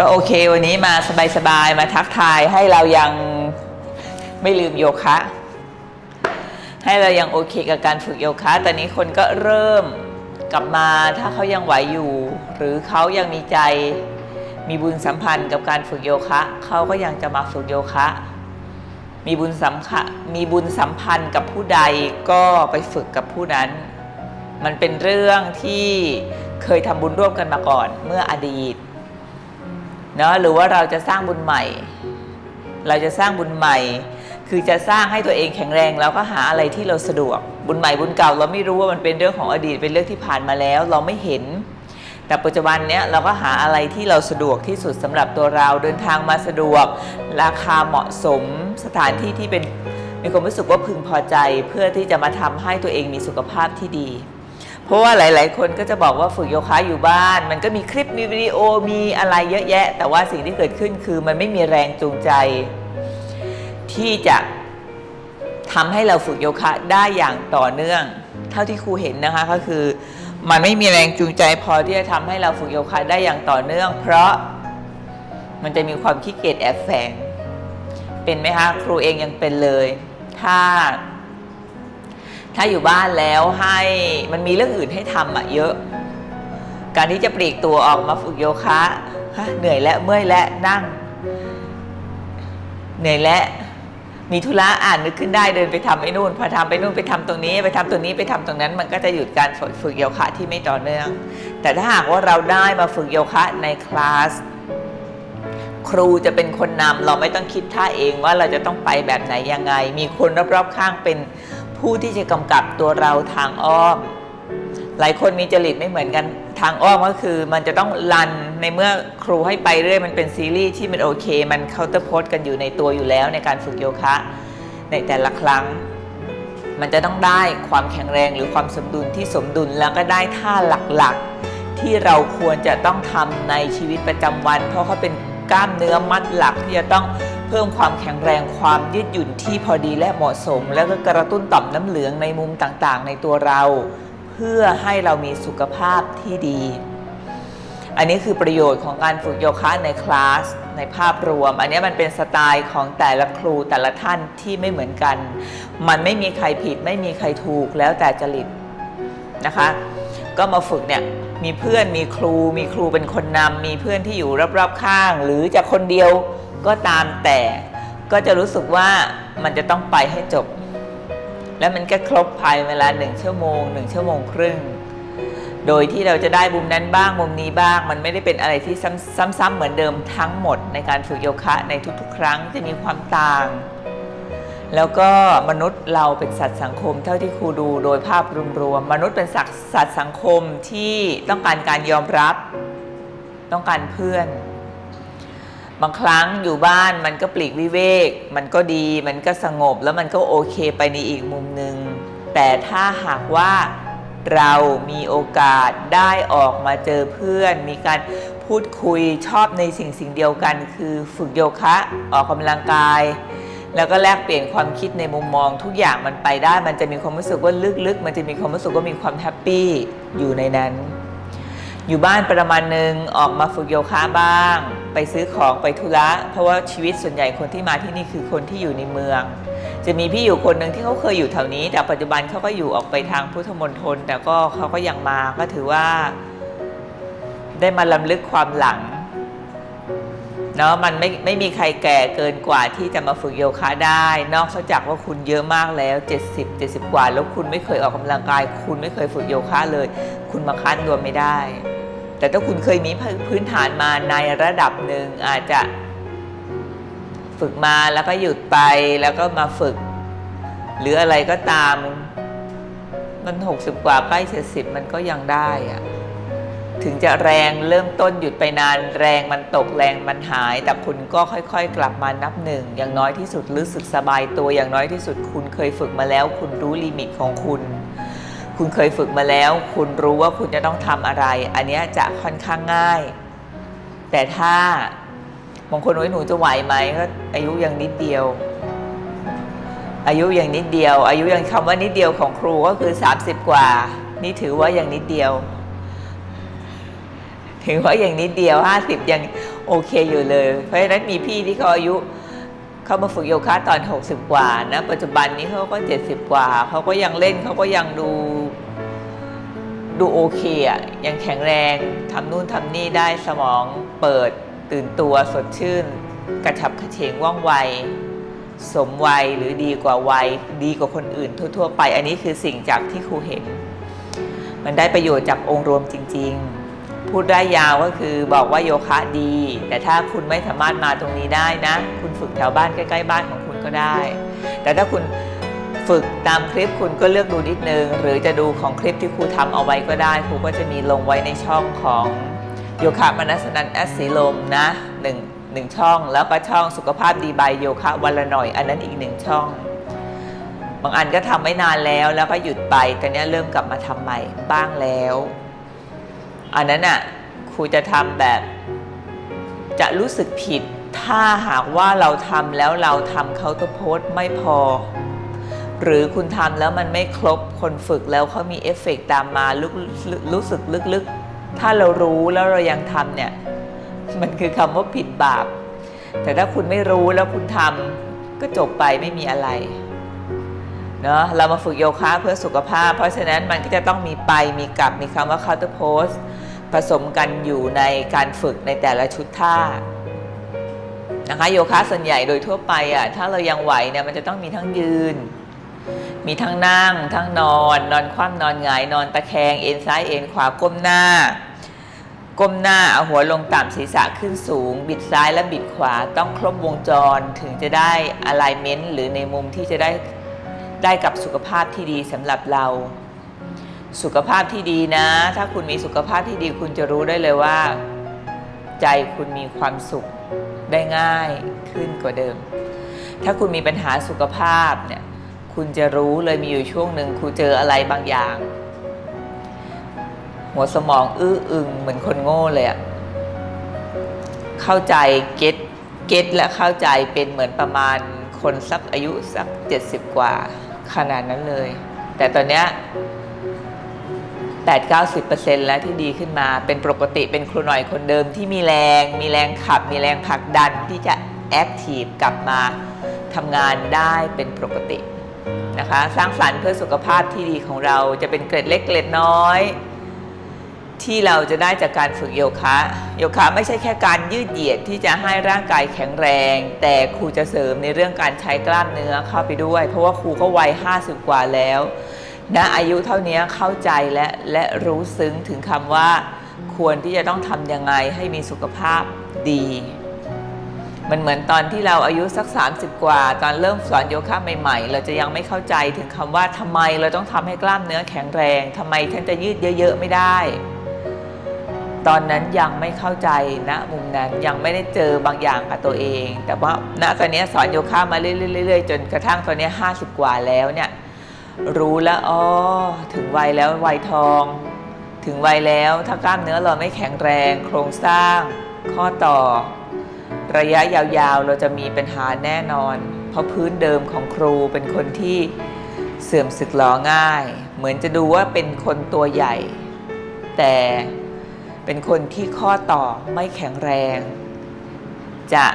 ก็โอเควันนี้มาสบายๆ มาทักทายให้เรายังไม่ลืมโยคะ ให้เรายังโอเคกับการฝึกโยคะ ตอนนี้คนก็เริ่มกลับมาถ้าเขายังไหวอยู่ หรือเขายังมีใจมีบุญสัมพันธ์กับการฝึกโยคะเขาก็ยังจะมาฝึกโยคะ มีบุญสัมพันธ์มีบุญสัมพันธ์กับผู้ใดก็ไปฝึกกับผู้นั้น มันเป็นเรื่องที่เคยทำบุญร่วมกันมาก่อนเมื่ออดีต เนาะหรือว่าเราจะสร้างบุญใหม่ เราจะสร้างบุญใหม่ คือจะสร้างให้ตัวเองแข็งแรงแล้วก็หาอะไรที่เราสะดวก บุญใหม่บุญเก่า เราไม่รู้ว่ามันเป็นเรื่องของอดีตเป็นเรื่องที่ผ่านมาแล้ว เราไม่เห็น แต่ปัจจุบันเนี้ยเราก็หาอะไรที่เราสะดวกที่สุดสำหรับตัวเราเดินทางมาสะดวก ราคาเหมาะสมสถานที่ที่เป็นมีความรู้สึกว่าพึงพอใจเพื่อที่จะมาทำให้ตัวเองมีสุขภาพที่ดี เพราะว่าหลาย ๆ คนก็จะบอกว่าฝึกโยคะอยู่บ้าน มันก็มีคลิปมีวิดีโอมีอะไรเยอะแยะ แต่ว่าสิ่งที่เกิดขึ้นคือมันไม่มีแรงจูงใจ ที่จะทำให้เราฝึกโยคะได้อย่างต่อเนื่อง เท่าที่ครูเห็นนะคะก็คือ มันไม่มีแรงจูงใจพอที่จะทำให้เราฝึกโยคะได้อย่างต่อเนื่อง เพราะมันจะมีความขี้เกียจแอบแฝงเป็นไหมคะครูเองยังเป็นเลย ถ้า ถ้าอยู่บ้านแล้วให้มันมีเรื่องอื่นให้ทำอะเยอะ การที่จะปลีกตัวออกมาฝึกโยคะเหนื่อยและเมื่อยและนั่ง เหนื่อยและมีธุระอ่านนึกขึ้นได้เดินไปทำไอ้นู่นพอทำไปนู่นไปทำตรงนี้ ไปทำตรงนี้ไปทำตรงนั้น มันก็จะหยุดการฝึกฝึกโยคะที่ไม่ต่อเนื่อง แต่ถ้าหากว่าเราได้มาฝึกโยคะในคลาสครูจะเป็นคนนำเราไม่ต้องคิดท่าเองว่าเราจะต้องไปแบบไหนยังไง มีคนรอบๆข้างเป็น ผู้ที่จะกำกับตัวเราทางอ้อม หลายคนมีจริตไม่เหมือนกันทางอ้อมก็คือ มันจะต้องรันในเมื่อครูให้ไปเรื่อยมันเป็นซีรีส์ที่มันโอเค มันเคาน์เตอร์โพสกันอยู่ในตัวอยู่แล้วในการฝึกโยคะ ในแต่ละครั้ง มันจะต้องได้ความแข็งแรงหรือความสมดุลที่สมดุลแล้วก็ได้ท่าหลักๆ ที่เราควรจะต้องทำในชีวิตประจำวัน เพราะเขาเป็นกล้ามเนื้อมัดหลักที่จะต้อง เพิ่มความแข็งแรงความยืดหยุ่นที่พอดีและเหมาะสม แล้วก็กระตุ้นต่อมน้ำเหลืองในมุมต่างๆ ในตัวเรา เพื่อให้เรามีสุขภาพที่ดี อันนี้คือประโยชน์ของการฝึกโยคะในคลาสในภาพรวม อันนี้มันเป็นสไตล์ของแต่ละครูแต่ละท่านที่ไม่เหมือนกัน มันไม่มีใครผิดไม่มีใครถูกแล้วแต่จริตนะคะ ก็มาฝึกเนี่ยมีเพื่อนมีครู มีครูเป็นคนนำมีเพื่อนที่อยู่รอบๆข้าง หรือจะคนเดียว ก็ตามแต่ก็จะรู้สึกว่ามันจะต้องไปให้จบ แล้วมันก็ครบภายเวลาหนึ่งชั่วโมงหนึ่งชั่วโมงครึ่ง โดยที่เราจะได้มุมนั้นบ้างมุมนี้บ้าง มันไม่ได้เป็นอะไรที่ซ้ำๆเหมือนเดิมทั้งหมดในการฝึกโยคะในทุกๆ ครั้งจะมีความต่าง แล้วก็มนุษย์เราเป็นสัตว์สังคม เท่าที่ครูดูโดยภาพรวมๆมนุษย์เป็นสัตว์สังคมที่ต้องการการยอมรับ ต้องการเพื่อน บางครั้งอยู่บ้านมันก็ปลีกวิเวก มันก็ดี มันก็สงบแล้วมันก็โอเคไปในอีกมุมหนึ่งแต่ถ้าหากว่าเรามีโอกาสได้ออกมาเจอเพื่อน มีการพูดคุยชอบในสิ่งสิ่งเดียวกัน คือฝึกโยคะออกกำลังกาย แล้วก็แลกเปลี่ยนความคิดในมุมมองทุกอย่างมันไปได้ มันจะมีความรู้สึกว่าลึกๆ มันจะมีความรู้สึกว่ามีความแฮปปี้อยู่ในนั้น อยู่บ้านประมาณหนึ่งออกมาฝึกโยคะบ้าง ไปซื้อของไปธุระ เพราะว่าชีวิตส่วนใหญ่คนที่มาที่นี่คือคนที่อยู่ในเมือง จะมีพี่อยู่คนหนึ่งที่เขาเคยอยู่แถวนี้ แต่ปัจจุบันเขาก็อยู่ออกไปทางพุทธมณฑลแต่ก็เขาก็ยังมาก็ถือว่า ได้มาลำลึกความหลังเนาะมันไม่ไม่มีใครแก่เกินกว่าที่จะมาฝึกโยคะได้ นอกจากว่าคุณเยอะมากแล้ว 70 70 กว่า แล้วคุณไม่เคยออกกำลังกาย คุณไม่เคยฝึกโยคะเลย คุณมาคั้นรวมไม่ได้ แต่ถ้าคุณเคยมีพื้นฐานมาในระดับหนึ่งอาจจะฝึกมาแล้วก็หยุดไปแล้วก็มาฝึก หรืออะไรก็ตาม มัน60กว่าใกล้70มันก็ยังได้อะถึงจะแรงเริ่มต้นหยุดไปนานแรงมันตกแรงมันหาย แต่คุณก็ค่อยๆ กลับมานับหนึ่ง อย่างน้อยที่สุดรู้สึกสบายตัวอย่างน้อยที่สุดคุณเคยฝึกมาแล้ว คุณรู้ลิมิตของคุณ คุณเคยฝึกมาแล้ว คุณรู้ว่าคุณจะต้องทำอะไร อันนี้จะค่อนข้างง่าย แต่ถ้าบางคนว่าหนูจะไหวไหมก็อายุยังนิดเดียว อายุยังนิดเดียว อายุยังคำว่านิดเดียวของครูก็คือ 30 กว่า นี่ถือว่ายังนิดเดียวถถึงว่าอย่างนิดเดียว 50 ยังโอเคอยู่เลย เพราะฉะนั้นมีพี่ที่เขาอายุ เขามาฝึกโยคะตอน 60 กว่านะปัจจุบันนี้เขาก็ 70 กว่าเขาก็ยังเล่นเขาก็ยังดูดูโอเคอะยังแข็งแรงทำนู่นทำนี่ได้สมองเปิดตื่นตัวสดชื่น กระฉับกระเฉงว่องไว สมวัยหรือดีกว่าวัยดีกว่าคนอื่นทั่ว ๆ ไป อันนี้คือสิ่งจากที่ครูเห็น มันได้ประโยชน์จากองค์รวมจริง ๆ พูดได้ยาวก็คือบอกว่าโยคะดี แต่ถ้าคุณไม่สามารถมาตรงนี้ได้นะ คุ ฝึกแถวบ้านใกล้ๆบ้านของคุณก็ได้ แต่ถ้าคุณฝึกตามคลิปคุณก็เลือกดูนิดนึง หรือจะดูของคลิปที่ครูทำเอาไว้ก็ได้ ครูก็จะมีลงไว้ในช่องของโยคะมนัสนันแอสสีลมนะหนึ่งหนึ่งช่อง แล้วก็ช่องสุขภาพดีบายโยคะวันละหน่อย อันนั้นอีกหนึ่งช่อง บางอันก็ทำไม่นานแล้วแล้วก็หยุดไปตอนนี้เริ่มกลับมาทำใหม่บ้างแล้ว อันนั้นอะครูจะทำแบบจะรู้สึกผิด ถ้าหากว่าเราทำแล้วเราทำเขาตัวโพสไม่พอ หรือคุณทำแล้วมันไม่ครบคนฝึกแล้วเขามีเอฟเฟกต์ตามมารรู้สึกลึกๆ ถ้าเรารู้แล้วเรายังทำเนี่ย มันคือคำว่าผิดบาป แต่ถ้าคุณไม่รู้แล้วคุณทำก็จบไปไม่มีอะไรเนาะเรามาฝึกโยคะเพื่อสุขภาพ เพราะฉะนั้นมันก็จะต้องมีไปมีกลับมีคำว่า counter pose ผสมกันอยู่ในการฝึกในแต่ละชุดท่า นะคะโยคะส่วนใหญ่โดยทั่วไปอะถ้าเรายังไหวเนี่ยมันจะต้องมีทั้งยืน มีทั้งนั่ง ทั้งนอน นอนคว่ำนอนหงายนอนตะแคงเอ็นซ้ายเอ็นขวาก้มหน้า ก้มหน้าเอาหัวลงต่ำศีรษะขึ้นสูง บิดซ้ายและบิดขวาต้องครบวงจรถึงจะได้ alignment หรือในมุมที่จะได้ได้กับสุขภาพที่ดีสำหรับเรา สุขภาพที่ดีนะ ถ้าคุณมีสุขภาพที่ดีคุณจะรู้ได้เลยว่า ใจคุณมีความสุข ได้ง่ายขึ้นกว่าเดิม ถ้าคุณมีปัญหาสุขภาพเนี่ยคุณจะรู้เลยมีอยู่ช่วงหนึ่งคุณเจออะไรบางอย่าง หัวสมองอื้ออึงเหมือนคนโง่เลยอะเข้าใจเก็ตเก็ตและเข้าใจเป็นเหมือนประมาณคนสักอายุสัก 70 กว่าขนาดนั้นเลย แต่ตอนเนี้ย 8-90%แล้วที่ดีขึ้นมาเป็นปกติเป็นครูหน่อยคนเดิมที่มีแรง มีแรงขับ มีแรงผลักดันที่จะแอคทีฟกลับมาทำงานได้เป็นปกตินะคะสร้างสรรค์เพื่อสุขภาพที่ดีของเราจะเป็นเกร็ดเล็กเกร็ดน้อย ที่เราจะได้จากการฝึกโยคะโยคะไม่ใช่แค่การยืดเหยียดที่จะให้ร่างกายแข็งแรง แต่ครูจะเสริมในเรื่องการใช้กล้ามเนื้อเข้าไปด้วย เพราะว่าครูก็วัย50 กว่าแล้ว ณอายุเท่านี้เข้าใจและและรู้ซึ้งถึงคำว่า ควรที่จะต้องทำยังไงให้มีสุขภาพดี มันเหมือนตอนที่เราอายุสัก 30 กว่า ตอนเริ่มสอนโยคะใหม่ๆ เราจะยังไม่เข้าใจถึงคำว่าทำไมเราต้องทำให้กล้ามเนื้อแข็งแรงทำไมฉันจะยืดเยอะ ๆ ไม่ได้ ตอนนั้นยังไม่เข้าใจนะมุมนั้นยังไม่ได้เจอบางอย่างกับตัวเอง แต่ว่าณตอนนี้สอนโยคะมาเรื่อยๆจนกระทั่งตอนนี้ 50 กว่าแล้วเนี่ย รู้แล้วอ๋อถึงวัยแล้ววัยทอง ถึงวัยแล้วถ้ากล้ามเนื้อเราไม่แข็งแรง โครงสร้าง ข้อต่อ ระยะยาวๆ เราจะมีปัญหาแน่นอน เพราะพื้นเดิมของครูเป็นคนที่เสื่อมสึกหลอง่าย เหมือนจะดูว่าเป็นคนตัวใหญ่ แต่เป็นคนที่ข้อต่อไม่แข็งแรง จะ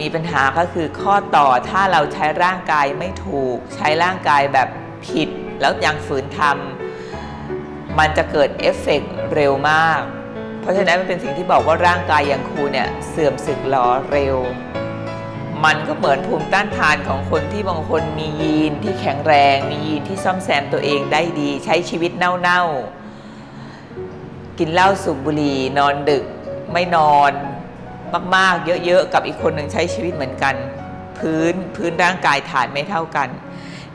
มีปัญหาก็คือข้อต่อถ้าเราใช้ร่างกายไม่ถูก ใช้ร่างกายแบบ ผิดแล้วยังฝืนทำมันจะเกิดเอฟเฟกต์เร็วมาก เพราะฉะนั้นมันเป็นสิ่งที่บอกว่าร่างกายอย่างครูเนี่ยเสื่อมสึกหลอเร็ว มันก็เหมือนภูมิต้านทานของคนที่บางคนมียีนที่แข็งแรง มียีนที่ซ่อมแซมตัวเองได้ดี ใช้ชีวิตเน่าๆ กินเหล้าสูบบุหรี่นอนดึกไม่นอนมากๆ เยอะๆ กับอีกคนหนึ่งใช้ชีวิตเหมือนกัน พื้นพื้นร่างกายฐานไม่เท่ากัน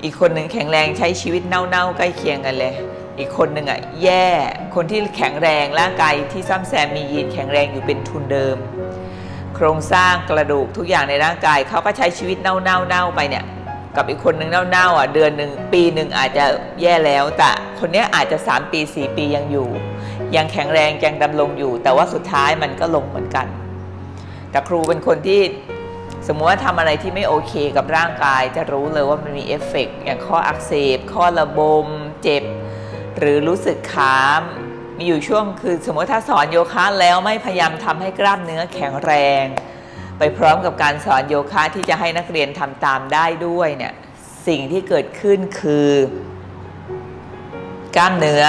อีกคนหนึ่งแข็งแรงใช้ชีวิตเน่าๆใกล้เคียงกันเลย อีกคนหนึ่งอะแย่ คนที่แข็งแรงร่างกายที่ซ่อมแซมมียีนแข็งแรงอยู่เป็นทุนเดิม โครงสร้างกระดูกทุกอย่างในร่างกายเขาก็ใช้ชีวิตเน่าเน่าเน่าไปเนี่ยกับอีกคนหนึ่งเน่าเน่าๆอะเดือนหนึ่งปีหนึ่งอาจจะแย่แล้ว แต่คนนี้อาจจะ 3 ปี 4 ปียังอยู่ ยังแข็งแรงยังดำรงอยู่ แต่ว่าสุดท้ายมันก็ลงเหมือนกัน แต่ครูเป็นคนที่ สมมติว่าทำอะไรที่ไม่โอเคกับร่างกาย จะรู้เลยว่ามันมีเอฟเฟกต์อย่างข้ออักเสบ ข้อระบม เจ็บ หรือรู้สึกขามมีอยู่ช่วงคือสมมติถ้าสอนโยคะแล้วไม่พยายามทำให้กล้ามเนื้อแข็งแรง ไปพร้อมกับการสอนโยคะที่จะให้นักเรียนทำตามได้ด้วยเนี่ยสิ่งที่เกิดขึ้นคือ กล้ามเนื้อ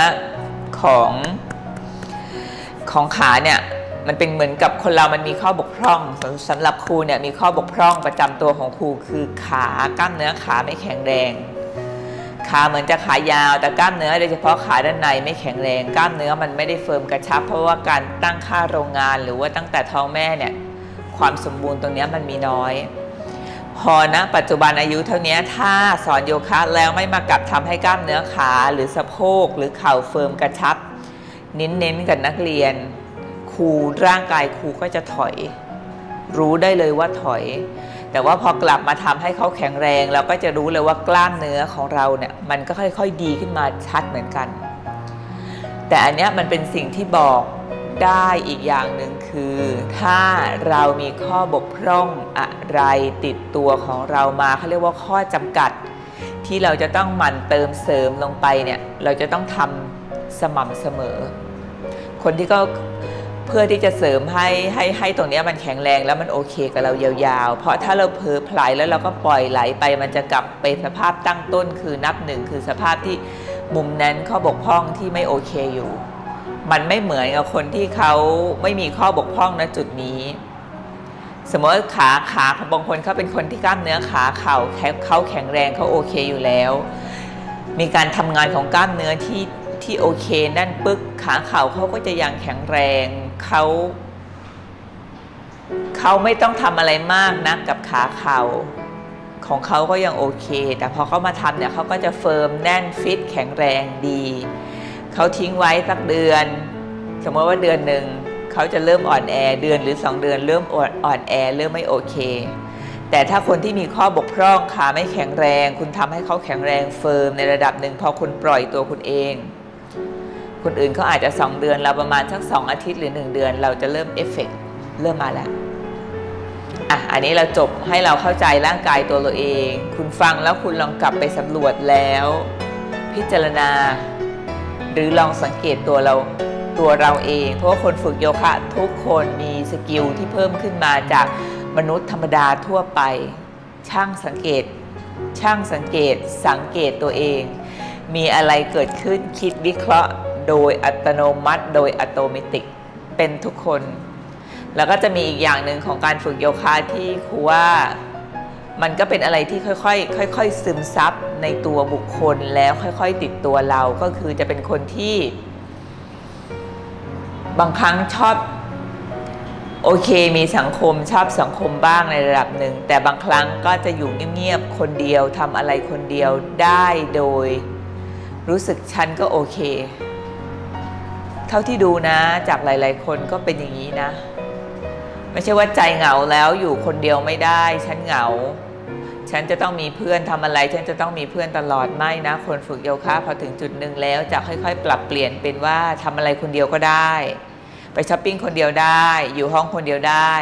ของของขาเนี่ย มันเป็นเหมือนกับคนเรามันมีข้อบกพร่องสำสำหรับครูเนี่ยมีข้อบกพร่องประจำตัวของครูคือขากล้ามเนื้อขาไม่แข็งแรง ขาเหมือนจะขายาวแต่กล้ามเนื้อโดยเฉพาะขาด้านในไม่แข็งแรง กล้ามเนื้อมันไม่ได้เฟิร์มกระชับ เพราะว่าการตั้งค่าโรงงานหรือว่าตั้งแต่ท้องแม่เนี่ยความสมบูรณ์ตรงนี้มันมีน้อย พอนะปัจจุบันอายุเท่านี้ถ้าสอนโยคะแล้วไม่มากลับทำให้กล้ามเนื้อขาหรือสะโพกหรือเข่าเฟิร์มกระชับ เน้นๆกับนักเรียน รู ร่างกายครูก็จะถอย รู้ได้เลยว่าถอย แต่ว่าพอกลับมาทำให้เขาแข็งแรง เราก็จะรู้เลยว่ากล้ามเนื้อของเราเนี่ยมันก็ค่อยๆดีขึ้นมาชัดเหมือนกัน แต่อันเนี้ยมันเป็นสิ่งที่บอกได้อีกอย่างหนึ่งคือ ถ้าเรามีข้อบกพร่องอะไรติดตัวของเรามาเขาเรียกว่าข้อจำกัด ที่เราจะต้องหมั่นเติมเสริมลงไปเนี่ยเราจะต้องทำสม่ำเสมอ คนที่ก็ เพื่อที่จะเสริมให้ให้ให้ตรงนี้มันแข็งแรงแล้วมันโอเคกับเรายาวๆ เพราะถ้าเราเผลอไผลแล้วเราก็ปล่อยไหลไป มันจะกลับไปสภาพตั้งต้นคือนับหนึ่งคือสภาพที่มุมนั้นข้อบกพร่องที่ไม่โอเคอยู่ มันไม่เหมือนกับคนที่เขาไม่มีข้อบกพร่องณจุดนี้สมมติขาขาของบางคนเขาเป็นคนที่กล้ามเนื้อขาเข่าแข็เขาแข็งแรงเขาโอเคอยู่แล้ว มีการทำงานของกล้ามเนื้อที่ที่โอเคนั่นปึ๊กขาเข่าเขาก็จะยังแข็งแรง เขาเขาไม่ต้องทำอะไรมากนะกับขาเข่าของเขาก็ยังโอเค แต่พอเขามาทำเนี่ยเขาก็จะเฟิร์มแน่นฟิตแข็งแรงดี เขาทิ้งไว้สักเดือน สมมติว่าเดือนหนึ่งเขาจะเริ่มอ่อนแอเดือนหรือ 2 เดือนเริ่มอ่อนอ่อนแอเริ่มไม่โอเค แต่ถ้าคนที่มีข้อบกพร่องขาไม่แข็งแรง คุณทำให้เขาแข็งแรงเฟิร์มในระดับหนึ่งพอคุณปล่อยตัวคุณเอง คนอื่นเขาอาจจะ 2 เดือน เราประมาณสัก 2 อาทิตย์หรือ 1 เดือน เราจะเริ่มเอฟเฟกเริ่มมาแล้วอะอันนี้เราจบให้เราเข้าใจร่างกายตัวเราเอง คุณฟังแล้วคุณลองกลับไปสำรวจแล้ว พิจารณา หรือลองสังเกตตัวเราตัวเราเอง เพราะว่าคนฝึกโยคะทุกคนมีสกิลที่เพิ่มขึ้นมาจากมนุษย์ธรรมดาทั่วไป ช่างสังเกต ช่างสังเกต สังเกตตัวเอง มีอะไรเกิดขึ้นคิดวิเคราะห์ โดยอัตโนมัติ โดยอัตโนมัติเป็นทุกคน แล้วก็จะมีอีกอย่างหนึ่งของการฝึกโยคะที่ครูว่ามันก็เป็นอะไรที่ค่อยๆค่อยๆซึมซับในตัวบุคคลแล้วค่อยๆติดตัวเราก็คือจะเป็นคนที่ บางครั้งชอบโอเคมีสังคมชอบสังคมบ้างในระดับหนึ่ง แต่บางครั้งก็จะอยู่เงียบๆคนเดียวทำอะไรคนเดียวได้โดย รู้สึกฉันก็โอเค เท่าที่ดูนะจากหลาย ๆ คนก็เป็นอย่างนี้นะ ไม่ใช่ว่าใจเหงาแล้วอยู่คนเดียวไม่ได้ ฉันเหงา ฉันจะต้องมีเพื่อนทำอะไร ฉันจะต้องมีเพื่อนตลอดไม่นะ คนฝึกโยคะพอถึงจุดหนึ่งแล้วจะค่อย ๆ ปรับเปลี่ยนเป็นว่าทำอะไรคนเดียวก็ได้ ไปช้อปปิ้งคนเดียวได้ อยู่ห้องคนเดียวได้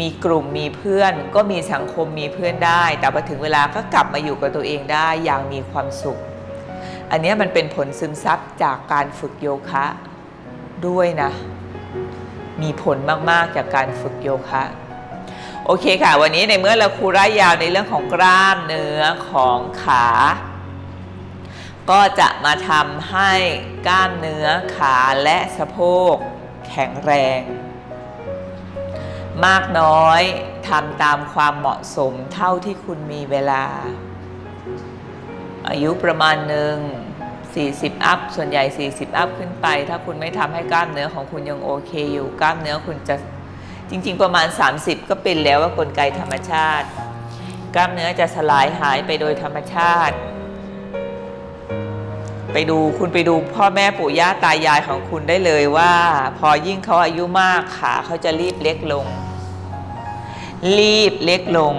มีกลุ่มมีเพื่อนก็มีสังคมมีเพื่อนได้ แต่พอถึงเวลาก็กลับมาอยู่กับตัวเองได้อย่างมีความสุข อันนี้มันเป็นผลซึมซับจากการฝึกโยคะ ด้วยนะ มีผลมาก ๆ จากการฝึกโยคะโอเคค่ะ วันนี้ในเมื่อเราครูร่ายยาวในเรื่องของกล้ามเนื้อของขา ก็จะมาทำให้กล้ามเนื้อขาและสะโพกแข็งแรง มากน้อยทำตามความเหมาะสมเท่าที่คุณมีเวลา อายุประมาณหนึ่ง 40 อัพ ส่วนใหญ่ 40 อัพขึ้นไป ถ้าคุณไม่ทำให้กล้ามเนื้อของคุณยังโอเคอยู่ กล้ามเนื้อคุณจะจริง ๆ ประมาณ 30 ก็เป็นแล้วว่ากลไกธรรมชาติ กล้ามเนื้อจะสลายหายไปโดยธรรมชาติ ไปดูคุณไปดูพ่อแม่ปู่ย่าตายายของคุณได้เลยว่า พอยิ่งเขาอายุมากขาเขาจะรีบเล็กลง รีบเล็กลง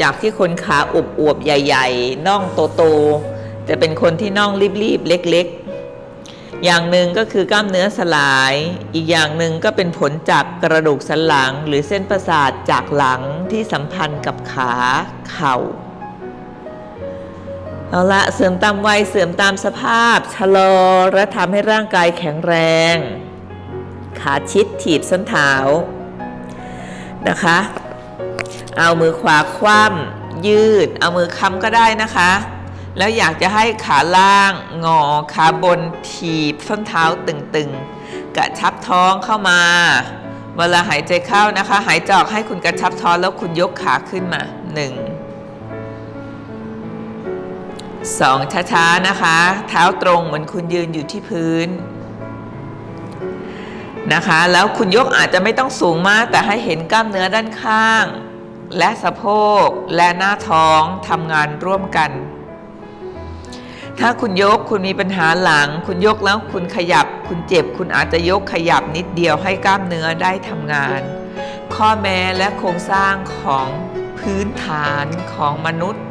จากที่คนขาอวบอวบๆใหญ่ ๆน่องโตๆ จะเป็นคนที่น่องรีบๆ เล็กๆ อย่างหนึ่งก็คือกล้ามเนื้อสลาย อีกอย่างหนึ่งก็เป็นผลจากกระดูกสันหลัง หรือเส้นประสาทจากหลังที่สัมพันธ์กับขาเข่าเพราเอาละเสื่อมตามวัยเสื่อมตามสภาพ ชะลอและทำให้ร่างกายแข็งแรง ขาชิดถีบส้นเท้านะคะ เอามือขวาคว่ำยืด เอามือค้ำก็ได้นะคะ แล้วอยากจะให้ขาล่างงอขาบนถีบส้นเท้าตึงๆ กระชับท้องเข้ามา เวลาหายใจเข้านะคะ หายใจออกให้คุณกระชับท้องแล้วคุณยกขาขึ้นมาหนึ่งสองช้าๆนะคะ เท้าตรงเหมือนคุณยืนอยู่ที่พื้นนะคะ แล้วคุณยกอาจจะไม่ต้องสูงมาก แต่ให้เห็นกล้ามเนื้อด้านข้าง และสะโพกและหน้าท้องทำงานร่วมกัน ถ้าคุณยกคุณมีปัญหาหลัง คุณยกแล้วคุณขยับ คุณเจ็บ คุณอาจจะยกขยับนิดเดียวให้กล้ามเนื้อได้ทำงาน ข้อแม้และโครงสร้างของพื้นฐานของมนุษย์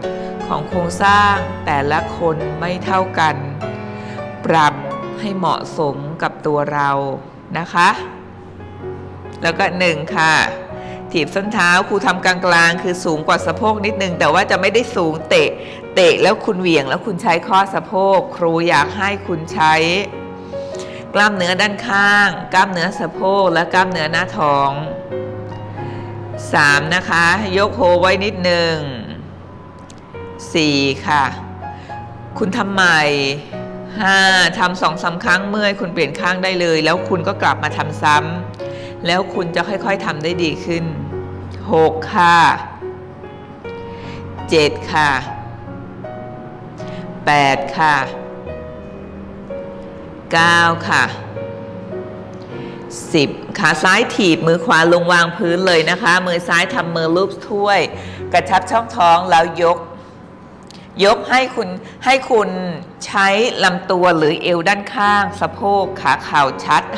ของโครงสร้างแต่ละคนไม่เท่ากัน ปรับให้เหมาะสมกับตัวเรานะคะ แล้วก็หนึ่งค่ะ ถีบส้นเท้าครูทำกลางๆ คือสูงกว่าสะโพกนิดนึง แต่ว่าจะไม่ได้สูงเตะ เตะแล้วคุณเหวี่ยงแล้วคุณใช้ข้อสะโพก ครูอยากให้คุณใช้ กล้ามเนื้อด้านข้าง กล้ามเนื้อสะโพกและกล้ามเนื้อหน้าท้อง 3. นะคะ ยกโฮไว้นิดนึง 4. ค่ะ คุณทำใหม่ 5. ทำสองสาครั้งเมื่อยคุณเปลี่ยนข้างได้เลย แล้วคุณก็กลับมาทำซ้ำแล้วคุณจะค่อยๆทำได้ดีขึ้น 6. ค่ะ 7. ค่ะ 8. ค่ะ 9. ค่ะ10ขาซ้ายถีบมือขวาลงวางพื้นเลยนะคะ มือซ้ายทำมือรูปถ้วย กระชับช่องท้องแล้วยก ยกให้คุณให้คุณใช้ลำตัวหรือเอวด้านข้าง สะโพกขาเข่าชัด5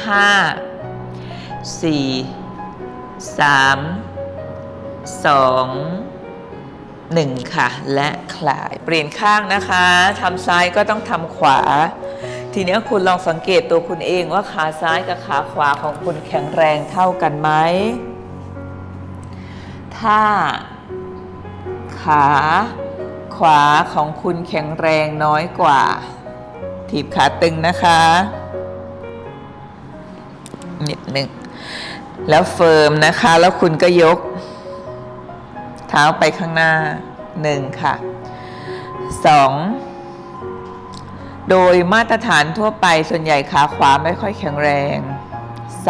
4 3 2 1 ค่ะ และคลายเปลี่ยนข้างนะคะทำซ้ายก็ต้องทำขวา ทีนี้คุณลองสังเกตตัวคุณเองว่าขาซ้ายกับขาขวาของคุณแข็งแรงเท่ากันไหม ถ้า ขาขวาของคุณแข็งแรงน้อยกว่า ถีบขาตึงนะคะนิดหนึ่งแล้วเฟิร์มนะคะ แล้วคุณก็ยก เท้าไปข้างหน้าหนึ่งค่ะสองโดยมาตรฐานทั่วไปส่วนใหญ่ขาขวาไม่ค่อยแข็งแรง 3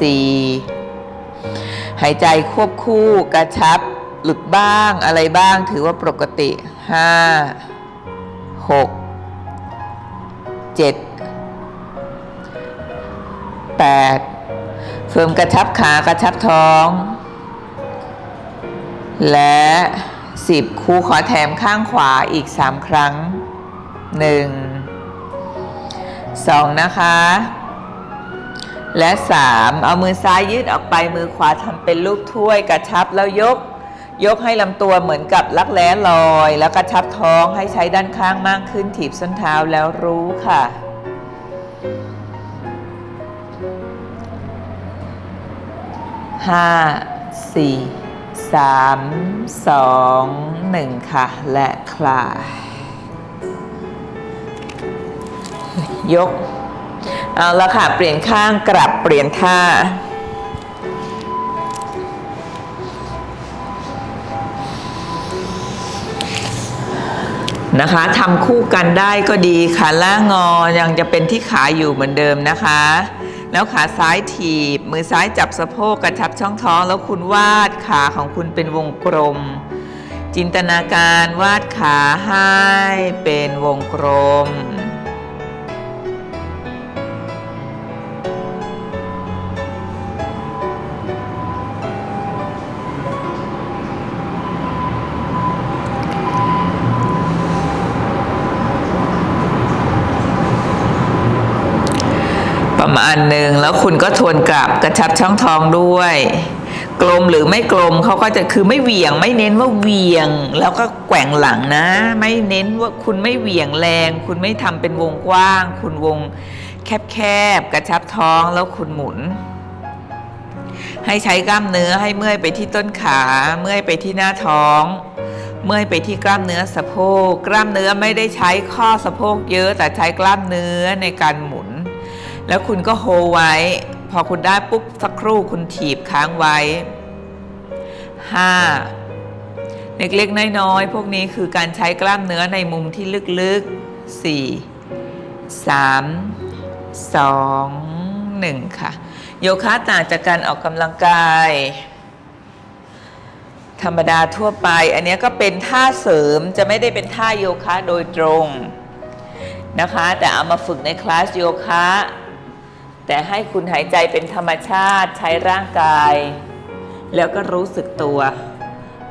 4 หายใจควบคู่กระชับหลุดบ้างอะไรบ้างถือว่าปกติ 5 6 7 8 เฟิร์มกระชับขากระชับท้อง และ10ครูขอแถมข้างขวาอีก3ครั้ง1 2นะคะ และ3เอามือซ้ายยืดออกไปมือขวาทำเป็นรูปถ้วยกระชับแล้วยก ยกให้ลำตัวเหมือนกับลักแร้ลอย แล้วกระชับท้องให้ใช้ด้านข้างมากขึ้นถีบส้นเท้าแล้วรู้ค่ะ ห้าสี่สามสองหนึ่งค่ะ และคลายยก เอาละค่ะ เปลี่ยนข้างกลับเปลี่ยนท่า นะคะทำคู่กันได้ก็ดีขาล่างงอยังจะเป็นที่ขาอยู่เหมือนเดิมนะคะ แล้วขาซ้ายถีบ มือซ้ายจับสะโพกกระชับช่องท้อง แล้วคุณวาดขาของคุณเป็นวงกลม จินตนาการวาดขาให้เป็นวงกลม มาณหนึ่งแล้วคุณก็ทวนกลับกระชับช่องท้องด้วย กลมหรือไม่กลมเขาก็จะคือไม่เหวี่ยง ไม่เน้นว่าเหวี่ยง แล้วก็แกว่งหลังนะ ไม่เน้นว่าคุณไม่เหวี่ยงแรง คุณไม่ทำเป็นวงกว้าง คุณวงแคบๆกระชับท้องแล้วคุณหมุน ให้ใช้กล้ามเนื้อให้เมื่อยไปที่ต้นขาเมื่อยไปที่หน้าท้องเมื่อยไปที่กล้ามเนื้อสะโพก กล้ามเนื้อไม่ได้ใช้ข้อสะโพกเยอะแต่ใช้กล้ามเนื้อในการหมุน แล้วคุณก็โฮไว้ พอคุณได้ปุ๊บสักครู่คุณถีบค้างไว้ 5 เล็กๆน้อยๆพวกนี้คือการใช้กล้ามเนื้อในมุมที่ลึกๆ 4 3 2 1 ค่ะ โยคะต่างจากการออกกำลังกาย ธรรมดาทั่วไป อันนี้ก็เป็นท่าเสริมจะไม่ได้เป็นท่าโยคะโดยตรงนะคะ แต่เอามาฝึกในคลาสโยคะ แต่ให้คุณหายใจเป็นธรรมชาติใช้ร่างกาย แล้วก็รู้สึกตัว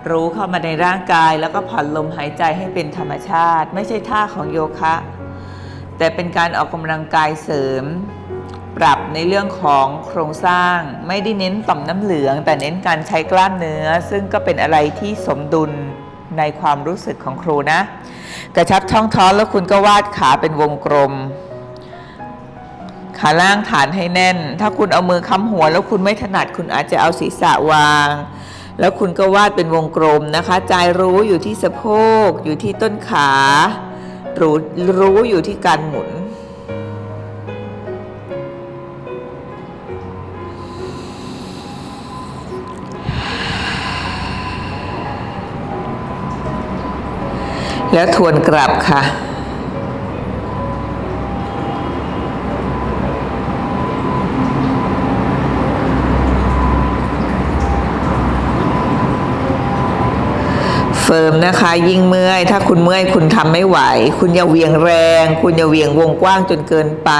รู้เข้ามาในร่างกายแล้วก็ผ่อนลมหายใจให้เป็นธรรมชาติ ไม่ใช่ท่าของโยคะ แต่เป็นการออกกำลังกายเสริม ปรับในเรื่องของโครงสร้าง ไม่ได้เน้นต่อมน้ำเหลือง แต่เน้นการใช้กล้ามเนื้อ ซึ่งก็เป็นอะไรที่สมดุลในความรู้สึกของครูนะ กระชับช่องท้องแล้วคุณก็วาดขาเป็นวงกลม ขาล่างฐานให้แน่น ถ้าคุณเอามือค้ำหัว แล้วคุณไม่ถนัดคุณอาจจะเอาศีรษะวาง แล้วคุณก็วาดเป็นวงกลมนะคะใจรู้อยู่ที่สะโพก อยู่ที่ต้นขารู้รู้อยู่ที่การหมุน แล้วทวนกลับค่ะ ฟิร์มนะคะ ยิ่งเมื่อย ถ้าคุณเมื่อยคุณทำไม่ไหว คุณอย่าเวียงแรง คุณอย่าเวียงวงกว้างจนเกินไป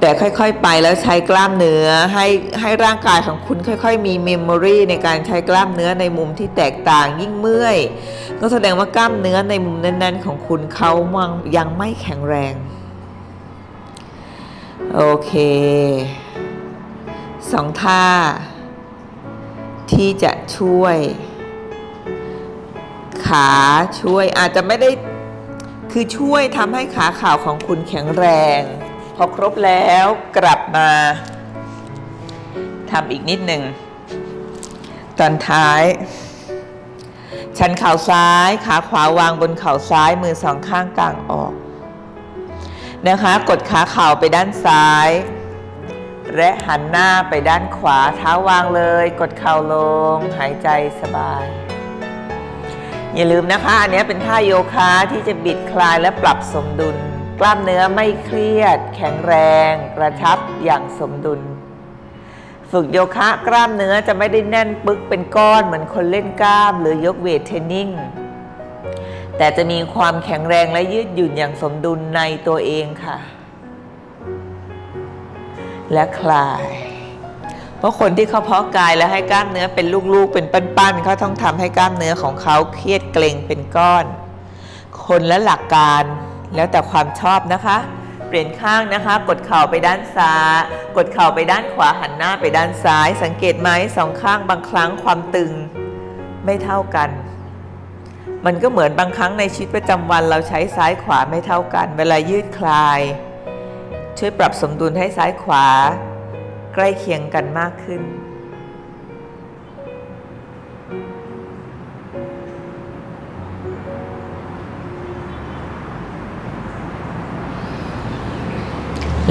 แต่ค่อยๆไปแล้วใช้กล้ามเนื้อให้ให้ร่างกายของคุณค่อย ๆ มีเมมโมรีในการใช้กล้ามเนื้อในมุมที่แตกต่างยิ่งเมื่อย ก็แสดงว่ากล้ามเนื้อในมุมนั้นๆ ของคุณเขามังยังไม่แข็งแรงโอเคสองท่าที่จะช่วย ขาช่วยอาจจะไม่ได้คือช่วยทำให้ขาข่าวของคุณแข็งแรง พอครบแล้วกลับมาทำอีกนิดหนึ่งตอนท้าย ชันเข่าซ้ายขาขวาวางบนเข่าซ้ายมือสองข้างกลางออกนะคะ กดขาเข่าไปด้านซ้าย และหันหน้าไปด้านขวาเท้าวางเลย กดเข่าลง หายใจสบาย อย่าลืมนะคะอันนี้เป็นท่าโยคะที่จะบิดคลายและปรับสมดุล กล้ามเนื้อไม่เครียด แข็งแรง กระชับอย่างสมดุล ฝึกโยคะกล้ามเนื้อจะไม่ได้แน่นปึกเป็นก้อนเหมือนคนเล่นกล้ามหรือยกเวทเทรนนิ่งแต่จะมีความแข็งแรงและยืดหยุ่นอย่างสมดุลในตัวเองค่ะ และคลาย เพราะคนที่เขาเพาะกายแล้วให้กล้ามเนื้อเป็นลูกๆ เป็นปั้นๆเขาต้องทำให้กล้ามเนื้อของเขาเครียดเกร็งเป็นก้อน คนและหลักการแล้วแต่ความชอบนะคะ เปลี่ยนข้างนะคะ กดเข่าไปด้านซ้าย กดเข่าไปด้านขวาหันหน้าไปด้านซ้าย สังเกตไหมสองข้างบางครั้งความตึงไม่เท่ากัน มันก็เหมือนบางครั้งในชีวิตประจำวันเราใช้ซ้ายขวาไม่เท่ากัน เวลายืดคลาย ช่วยปรับสมดุลให้ซ้ายขวา ใกล้เคียงกันมากขึ้น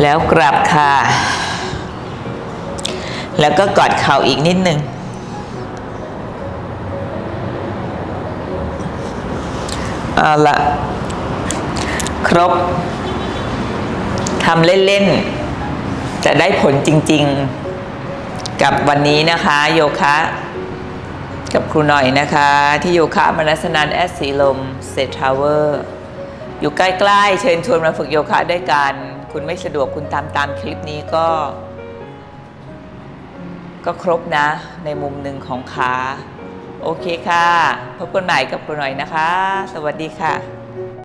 แล้วกลับค่ะ แล้วก็กอดเข่าอีกนิดหนึ่งเอาละ ครบ ทำเล่น ๆ จะได้ผลจริง ๆ กับวันนี้นะคะ โยคะ กับครูหน่อยนะคะ ที่โยคะมนัสนันแอดสีลมเซทราเวอร์อยู่ใกล้ๆ เชิญชวนมาฝึกโยคะด้วยกัน คุณไม่สะดวกคุณตามตามคลิปนี้ก็ ก็ครบนะ ในมุมหนึ่งของขาโอเคค่ะ พบกันใหม่กับครูหน่อยนะคะ สวัสดีค่ะ